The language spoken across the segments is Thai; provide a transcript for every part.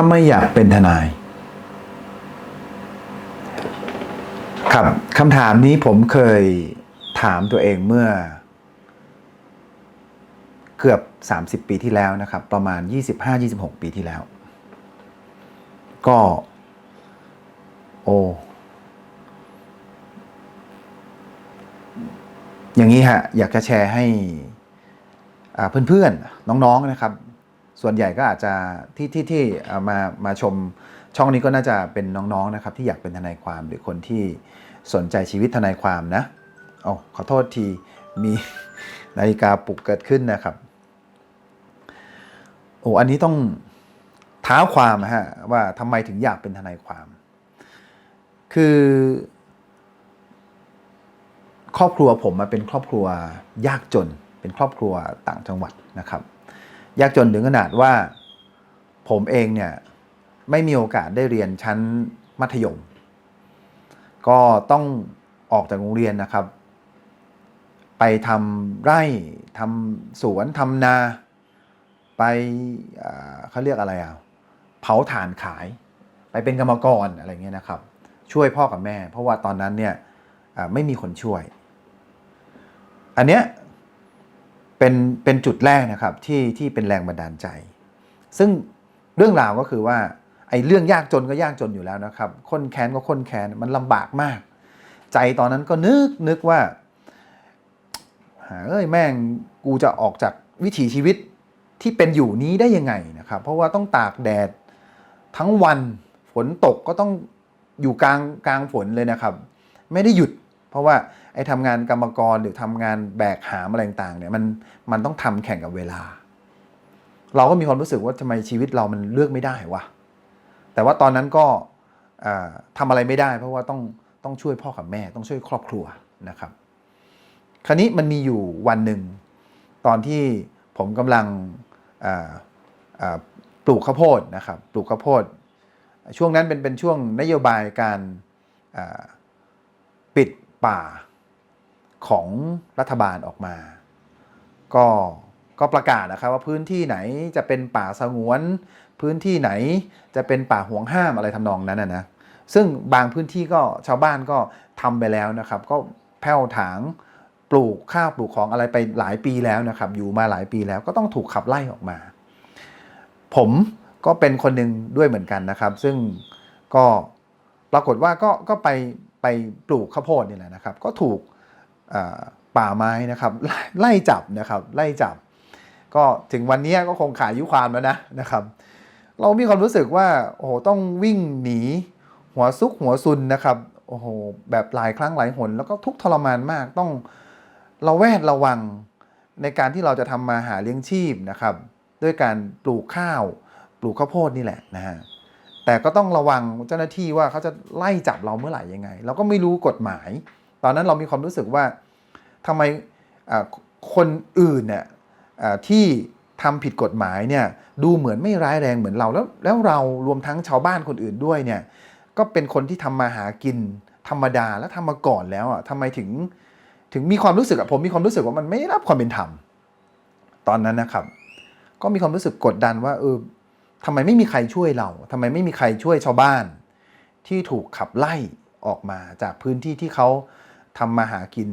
ถ้าไม่อยากเป็นทนาย ครับคำถามนี้ผมเคยถามตัวเองเมื่อ เกือบ 30 ปีที่แล้วนะครับ ประมาณ 25-26 ปีที่แล้ว ก็ โอ้อย่างนี้ฮะอยากจะแชร์ให้อ่าเพื่อนๆ น้องๆนะครับ ส่วนใหญ่ก็อาจจะที่ที่ที่มามาชมช่องนี้ก็น่าจะเป็นน้องๆนะครับที่อยากเป็นทนายความหรือคนที่สนใจชีวิตทนายความนะโอ้ขอโทษทีมีนาฬิกาปลุกเกิดขึ้นนะครับโอ้อันนี้ต้องท้าความฮะว่าทำไมถึงอยากเป็นทนายความ คือ ครอบครัวผมมาเป็นครอบครัวยากจน เป็นครอบครัวต่างจังหวัดนะครับ ยากจนถึงขนาดว่า ผมเองเนี่ยไม่มีโอกาสได้เรียนชั้นมัธยม ก็ต้องออกจากโรงเรียนนะครับ ไปทำไร่ทำสวนทำนา ไปเขาเรียกอะไรอะเผาถ่านขาย ไปเป็นกรรมกรอะไรเงี้ยนะครับ ช่วยพ่อกับแม่ เพราะว่าตอนนั้นเนี่ยไม่มีคนช่วย อันเนี้ย เป็นเป็นจุดแรกนะครับที่ที่เป็นแรงบันดาลใจ ซึ่งเรื่องราวก็คือว่าไอ้เรื่องยากจนก็ยากจนอยู่แล้วนะครับคนแค้นก็คนแค้นมันลำบากมาก ใจตอนนั้นก็นึกนึกว่าหาเอ้ยแม่งกูจะออกจากวิถีชีวิตที่เป็นอยู่นี้ได้ยังไงนะครับเพราะว่าต้องตากแดดทั้งวันฝนตกก็ต้องอยู่กลางกลางฝนเลยนะครับ ไม่ได้หยุด เพราะว่า อ้ทำงานกรรมกรหรือทำงานแบกหามอะไรต่างๆเนี่ยมันมันต้องทำแข่งกับเวลา เราก็มีความรู้สึกว่าทำไมชีวิตเรามันเลือกไม่ได้วะแต่ว่าตอนนั้นก็ทำอะไรไม่ได้ เพราะว่าต้องต้องช่วยพ่อกับแม่ต้องช่วยครอบครัวนะครับ คราวนี้มันมีอยู่วันหนึ่งตอนที่ผมกำลังปลูกข้าวโพดนะครับปลูกข้าวโพด ช่วงนั้นเป็นเป็นช่วงนโยบายการปิดป่า ของรัฐบาลออกมา ก็ก็ประกาศนะครับว่าพื้นที่ไหนจะเป็นป่าสงวน พื้นที่ไหนจะเป็นป่าห่วงห้ามอะไรทำนองนั้นนะนะซึ่งบางพื้นที่ก็ชาวบ้านก็ทำไปแล้วนะครับ ก็แผ่วถางปลูกข้าวปลูกของอะไรไปหลายปีแล้วนะครับ อยู่มาหลายปีแล้วก็ต้องถูกขับไล่ออกมา ผมก็เป็นคนหนึ่งด้วยเหมือนกันนะครับ ซึ่งก็ปรากฏว่าก็ก็ไปไปปลูกข้าวโพดนี่แหละนะครับ ก็ถูก ป่าไม้นะครับไล่จับนะครับไล่จับ ก็ถึงวันนี้ก็คงขายยุความแล้วนะนะครับ เรามีความรู้สึกว่าโอ้โหต้องวิ่งหนี หัวซุกหัวซุนนะครับโอ้โหแบบหลายครั้งหลายหน แล้วก็ทุกทรมานมากต้องเราแวดระวังในการที่เราจะทำมาหาเลี้ยงชีพนะครับ ด้วยการปลูกข้าว ปลูกข้าวโพดนี่แหละนะฮะแต่ก็ต้องระวังเจ้าหน้าที่ว่าเขาจะไล่จับเราเมื่อไหร่ยังไง เราก็ไม่รู้กฎหมาย ตอนนั้นเรามีความรู้สึกว่าทำไมคนอื่นเนี่ยที่ทำผิดกฎหมายเนี่ยดูเหมือนไม่ร้ายแรงเหมือนเราแล้วแล้วเรารวมทั้งชาวบ้านคนอื่นด้วยเนี่ยก็เป็นคนที่ทำมาหากินธรรมดาแล้วทำมาก่อนแล้วอะทำไมถึงถึงมีความรู้สึกอะผมมีความรู้สึกว่ามันไม่ได้รับความเป็นธรรมตอนนั้นนะครับ ก็มีความรู้สึกกดดันว่าเออทำไมไม่มีใครช่วยเราทำไมไม่มีใครช่วยชาวบ้าน ที่ถูกขับไล่ออกมาจากพื้นที่ที่เขา ทำมาหากิน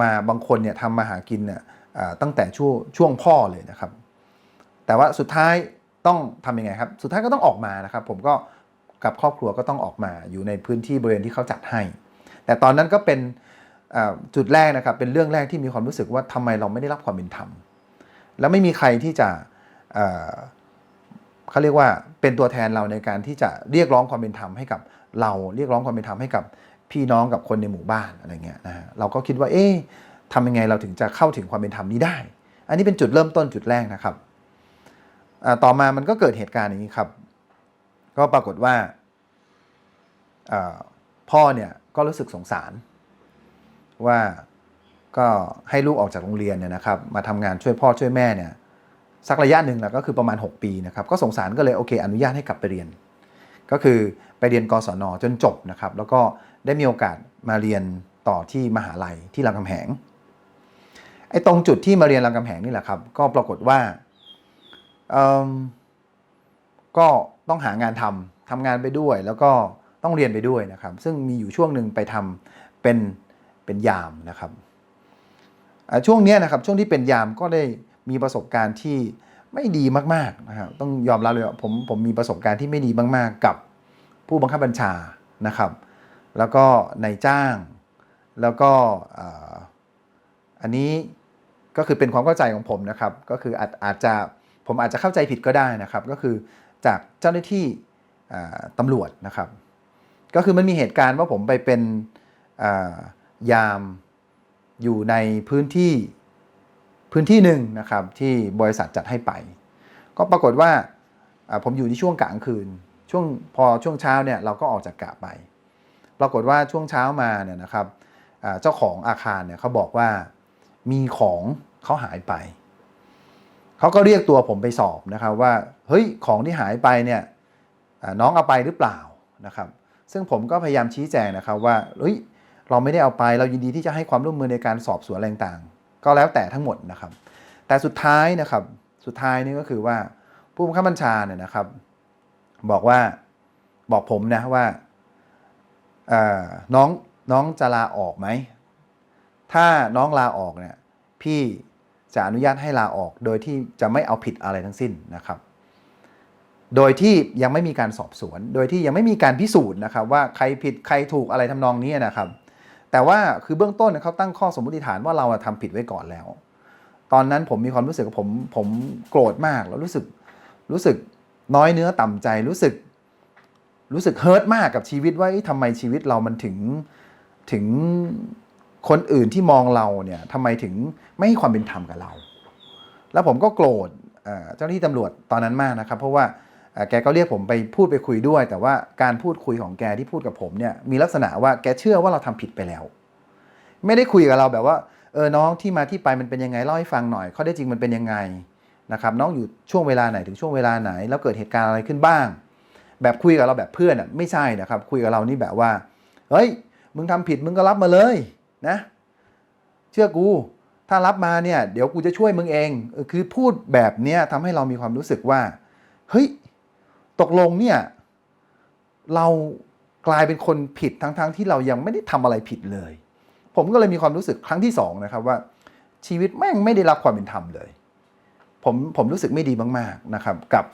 มาบางคนเนี่ยทำมาหากินเนี่ยตั้งแต่ช่วงช่วงพ่อเลยนะครับ แต่ว่าสุดท้ายต้องทำยังไงครับ สุดท้ายก็ต้องออกมานะครับ ผมก็กับครอบครัวก็ต้องออกมาอยู่ในพื้นที่บริเวณที่เขาจัดให้ แต่ตอนนั้นก็เป็นจุดแรกนะครับ เป็นเรื่องแรกที่มีความรู้สึกว่าทำไมเราไม่ได้รับความเป็นธรรม แล้วไม่มีใครที่จะเขาเรียกว่าเป็นตัวแทนเราในการที่จะเรียกร้องความเป็นธรรมให้กับเรา เรียกร้องความเป็นธรรมให้กับ พี่น้องกับคนในหมู่บ้านอะไรเงี้ยนะฮะเราก็คิดว่าเอ๊ะทำยังไงเราถึงจะเข้าถึงความเป็นธรรมนี้ได้ อันนี้เป็นจุดเริ่มต้นจุดแรกนะครับต่อมามันก็เกิดเหตุการณ์อย่างนี้ครับ ก็ปรากฏว่าพ่อเนี่ยก็รู้สึกสงสาร ว่าก็ให้ลูกออกจากโรงเรียนเนี่ยนะครับ มาทำงานช่วยพ่อช่วยแม่เนี่ยสักระยะหนึ่งแล้วก็คือประมาณ 6 ปีนะครับ ก็สงสารก็เลยโอเค อนุญาตให้กลับไปเรียน ก็คือไปเรียนกศนจนจบนะครับแล้วก็ได้มีโอกาสมาเรียนต่อที่มหาลัยที่รามคำแหงไอ้ตรงจุดที่มาเรียนรามคำแหงนี่แหละครับก็ปรากฏว่าก็ต้องหางานทำทำงานไปด้วย แล้วก็ต้องเรียนไปด้วยนะครับ ซึ่งมีอยู่ช่วงหนึ่งไปทำเป็นเป็นยามนะครับช่วงนี้นะครับช่วงที่เป็นยามก็ได้มีประสบการณ์ที่ ไม่ดีมากๆนะครับต้องยอมรับเลยว่าผมผมมีประสบการณ์ที่ไม่ดีมากๆ กับผู้บังคับบัญชานะครับ แล้วก็นายจ้าง แล้วก็ออันนี้ก็คือเป็นความเข้าใจของผมนะครับ ก็คืออาจอาจจะผมอาจจะเข้าใจผิดก็ได้นะครับ ก็คือจากเจ้าหน้าที่ตำรวจนะครับ ก็คือมันมีเหตุการณ์ว่าผมไปเป็นยามอยู่ในพื้นที่ พื้นที่หนึ่งนะครับที่บริษัทจัดให้ไป ก็ปรากฏว่าผมอยู่ในช่วงกลางคืน ช่วงพอช่วงเช้าเนี่ยเราก็ออกจากกะไป ปรากฏว่าช่วงเช้ามาเนี่ยนะครับเจ้าของอาคารเนี่ยเขาบอกว่ามีของเขาหายไป เขาก็เรียกตัวผมไปสอบนะครับว่าเฮ้ยของที่หายไปเนี่ยน้องเอาไปหรือเปล่านะครับ ซึ่งผมก็พยายามชี้แจงนะครับว่าเฮ้ยเราไม่ได้เอาไปเรายินดีที่จะให้ความร่วมมือในการสอบสวนอะไรต่าง ก็แล้วแต่ทั้งหมดนะครับ แต่สุดท้ายนะครับสุดท้ายนี่ก็คือว่าผู้บังคับบัญชาเนี่ยนะครับ บอกว่าบอกผมนะว่าน้องน้องจะลาออกไหมถ้าน้องลาออกเนี่ยพี่จะอนุญาตให้ลาออกโดยที่จะไม่เอาผิดอะไรทั้งสิ้นนะครับ โดยที่ยังไม่มีการสอบสวน โดยที่ยังไม่มีการพิสูจน์นะครับ ว่าใครผิดใครถูกอะไรทำนองนี้นะครับ แต่ว่าคือเบื้องต้นเขาตั้งข้อสมมติฐานว่าเราอะทำผิดไว้ก่อนแล้ว ตอนนั้นผมมีความรู้สึกผมผมโกรธมากแล้วรู้สึกรู้สึกน้อยเนื้อต่ำใจรู้สึก รู้สึกเฮิร์ตมากกับชีวิตว่าเอ๊ะทำไมชีวิตเรามันถึงถึงคนอื่นที่มองเราเนี่ยทำไมถึงไม่ให้ความเป็นธรรมกับเรา แล้วผมก็โกรธเจ้าหน้าที่ตำรวจตอนนั้นมากนะครับ เพราะว่า แกก็เรียกผมไปพูดไปคุยด้วย แต่ว่าการพูดคุยของแกที่พูดกับผมเนี่ยมีลักษณะว่าแกเชื่อว่าเราทำผิดไปแล้ว ไม่ได้คุยกับเราแบบว่าเออน้องที่มาที่ไปมันเป็นยังไงเล่าให้ฟังหน่อยข้อได้จริงมันเป็นยังไงนะครับน้องอยู่ช่วงเวลาไหนถึงช่วงเวลาไหน แล้วเกิดเหตุการณ์อะไรขึ้นบ้าง แบบคุยกับเราแบบเพื่อนอะไม่ใช่นะครับคุยกับเรานี่แบบว่าเฮ้ยมึงทำผิดมึงก็รับมาเลยนะ เชื่อกูถ้ารับมาเนี่ยเดี๋ยวกูจะช่วยมึงเองคือพูดแบบเนี้ยทำให้เรามีความรู้สึกว่าเฮ้ย ตกลงเนี่ยเรากลายเป็นคนผิดทั้งๆที่เรายังไม่ได้ทำอะไรผิดเลย ผมก็เลยมีความรู้สึกครั้งที่สองนะครับว่า ชีวิตแม่งไม่ได้รับความเป็นธรรมเลย ผมผมรู้สึกไม่ดีมากๆนะครับ กับ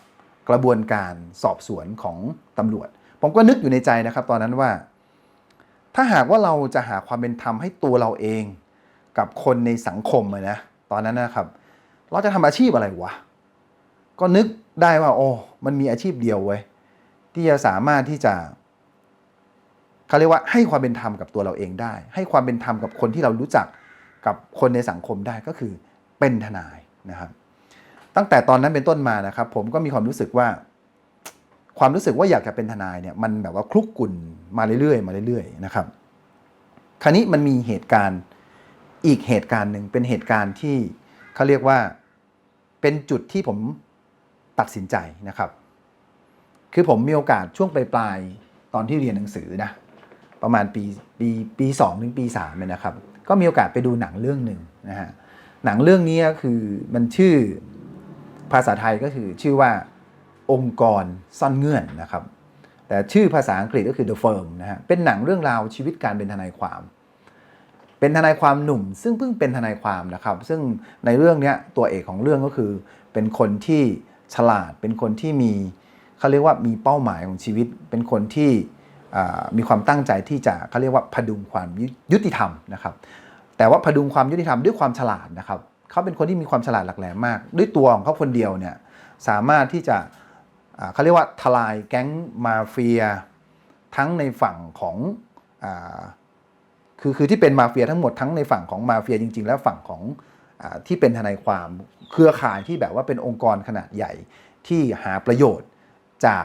กระบวนการสอบสวนของตำรวจ ผมก็นึกอยู่ในใจนะครับ ตอนนั้นว่า ถ้าหากว่าเราจะหาความเป็นธรรมให้ตัวเราเอง กับคนในสังคมนะตอนนั้นนะครับ เราจะทำอาชีพอะไรวะ ก็นึกได้ว่า โอ้มันมีอาชีพเดียวเว้ยที่จะสามารถที่จะเขาเรียกว่าให้ความเป็นธรรมกับตัวเราเองได้ ให้ความเป็นธรรมกับคนที่เรารู้จักกับคนในสังคมได้ก็คือเป็นทนายนะครับ ตั้งแต่ตอนนั้นเป็นต้นมานะครับ ผมก็มีความรู้สึกว่า ความรู้สึกว่าอยากจะเป็นทนายเนี่ยมันแบบว่าคลุกกลุ่นมาเรื่อยๆมาเรื่อยๆนะครับ คราวนี้มันมีเหตุการณ์อีกเหตุการณ์หนึ่งเป็นเหตุการณ์ที่เขาเรียกว่าเป็นจุดที่ผม ตัดสินใจนะครับ คือผมมีโอกาสช่วงปลายๆตอนที่เรียนหนังสือนะประมาณปีปีปีสองถึงปีสามเนี่ยนะครับ ก็มีโอกาสไปดูหนังเรื่องหนึ่งนะฮะหนังเรื่องนี้ก็คือมันชื่อภาษาไทยก็คือชื่อว่าองค์กรซ่อนเงื่อนนะครับ แต่ชื่อภาษาอังกฤษก็คือ The Firm นะฮะเป็นหนังเรื่องราวชีวิตการเป็นทนายความ เป็นทนายความหนุ่ม ซึ่งเพิ่งเป็นทนายความนะครับ ซึ่งในเรื่องนี้ตัวเอกของเรื่องก็คือเป็นคนที่ ฉลาด เป็นคนที่มีเขาเรียกว่ามีเป้าหมายของชีวิต เป็นคนที่มีความตั้งใจที่จะเขาเรียกว่าพดุงความยุยุติธรรมนะครับ แต่ว่าพดุงความยุติธรรมด้วยความฉลาดนะครับเขาเป็นคนที่มีความฉลาดหลักแหลมมาก ด้วยตัวของเขาคนเดียวเนี่ยสามารถที่จะเขาเรียกว่าทลายแก๊งมาเฟียทั้งในฝั่งของอคือคือที่เป็นมาเฟียทั้งหมดทั้งในฝั่งของมาเฟียจริง ๆ แล้วฝั่งของ ที่เป็นทนายความเครือข่ายที่แบบว่าเป็นองค์กรขนาดใหญ่ที่หาประโยชน์จาก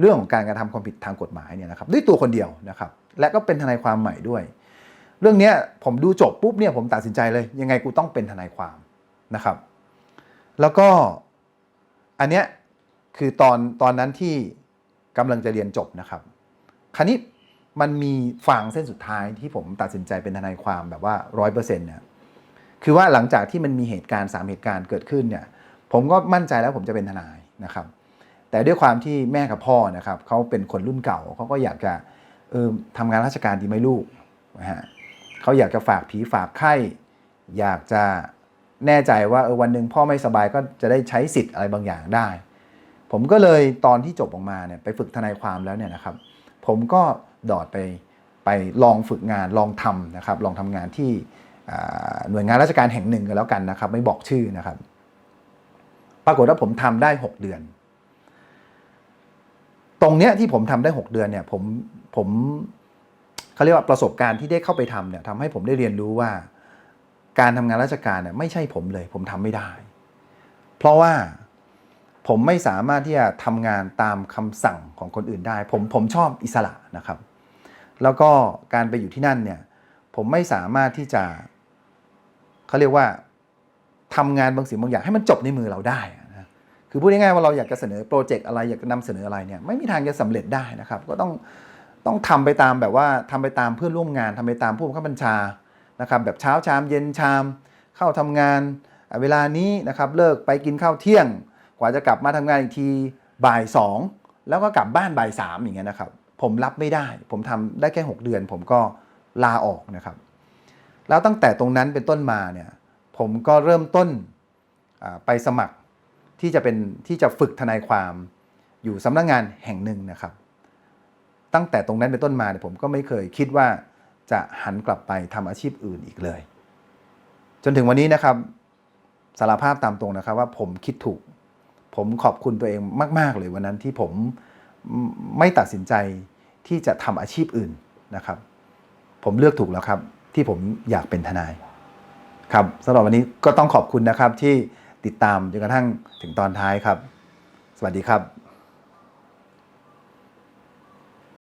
เรื่องของการกระทำความผิดทางกฎหมายเนี่ยนะครับด้วยตัวคนเดียวนะครับ และก็เป็นทนายความใหม่ด้วย เรื่องนี้ผมดูจบปุ๊บเนี่ยผมตัดสินใจเลย ยังไงกูต้องเป็นทนายความนะครับ แล้วก็อันเนี้ยคือตอนตอนนั้นที่กำลังจะเรียนจบนะครับ คราวนี้มันมีฟางเส้นสุดท้ายที่ผมตัดสินใจเป็นทนายความแบบว่าร้อยเปอร์เซ็นต์เนี่ย คือว่าหลังจากที่มันมีเหตุการณ์สามเหตุการณ์เกิดขึ้นเนี่ยผมก็มั่นใจแล้วผมจะเป็นทนายนะครับ แต่ด้วยความที่แม่กับพ่อนะครับเขาเป็นคนรุ่นเก่าเขาก็อยากจะเออทำงานราชการดีไหมลูกนะฮะเขาอยากจะฝากผีฝากไข้ อยากจะแน่ใจว่าเออวันหนึ่งพ่อไม่สบายก็จะได้ใช้สิทธิ์อะไรบางอย่างได้ ผมก็เลยตอนที่จบออกมาเนี่ยไปฝึกทนายความแล้วเนี่ยนะครับ ผมก็ดอดไปไปลองฝึกงานลองทำนะครับ ลองทำงานที่ หน่วยงานราชการแห่งหนึ่งก็แล้วกันนะครับ ไม่บอกชื่อนะครับ ปรากฏว่าผมทำได้ 6 เดือน ตรงเนี้ยที่ผมทำได้ 6 เดือนเนี่ยผมผมเขาเรียกว่าประสบการณ์ที่ได้เข้าไปทำเนี่ยทำให้ผมได้เรียนรู้ว่า การทำงานราชการเนี่ยไม่ใช่ผมเลย ผมทำไม่ได้ เพราะว่าผมไม่สามารถที่จะทำงานตามคำสั่งของคนอื่นได้ ผมผมชอบอิสระนะครับ แล้วก็การไปอยู่ที่นั่นเนี่ยผมไม่สามารถที่จะ เขาเรียกว่าทำงานบางสิ่งบางอย่างให้มันจบในมือเราได้นะคือพูดง่ายๆว่าเราอยากจะเสนอโปรเจกต์อะไรอยากจะนำเสนออะไรเนี่ยไม่มีทางจะสำเร็จได้นะครับ ก็ต้องต้องทำไปตามแบบว่าทำไปตามเพื่อนร่วมงานทำไปตามผู้บังคับบัญชานะครับ แบบเช้าชามเย็นชาม เข้าทำงานเวลานี้นะครับเลิกไปกินข้าวเที่ยง กว่าจะกลับมาทำงานอีกทีบ่ายสองแล้วก็กลับบ้านบ่ายสามอย่างเงี้ยนะครับ ผมรับไม่ได้ ผมทำได้แค่ 6 เดือน ผมก็ลาออกนะครับ แล้วตั้งแต่ตรงนั้นเป็นต้นมาเนี่ยผมก็เริ่มต้นไปสมัครที่จะเป็นที่จะฝึกทนายความอยู่สำนักงานแห่งหนึ่งนะครับ ตั้งแต่ตรงนั้นเป็นต้นมาเนี่ยผมก็ไม่เคยคิดว่าจะหันกลับไปทำอาชีพอื่นอีกเลย จนถึงวันนี้นะครับสารภาพตามตรงนะครับว่าผมคิดถูก ผมขอบคุณตัวเองมาก ๆ เลยวันนั้นที่ผมไม่ตัดสินใจที่จะทำอาชีพอื่นนะครับ ผมเลือกถูกแล้วครับ ที่ผมอยากเป็นทนาย ครับสำหรับวันนี้ก็ต้องขอบคุณนะครับที่ติดตามจนกระทั่งถึงตอนท้ายครับ สวัสดีครับ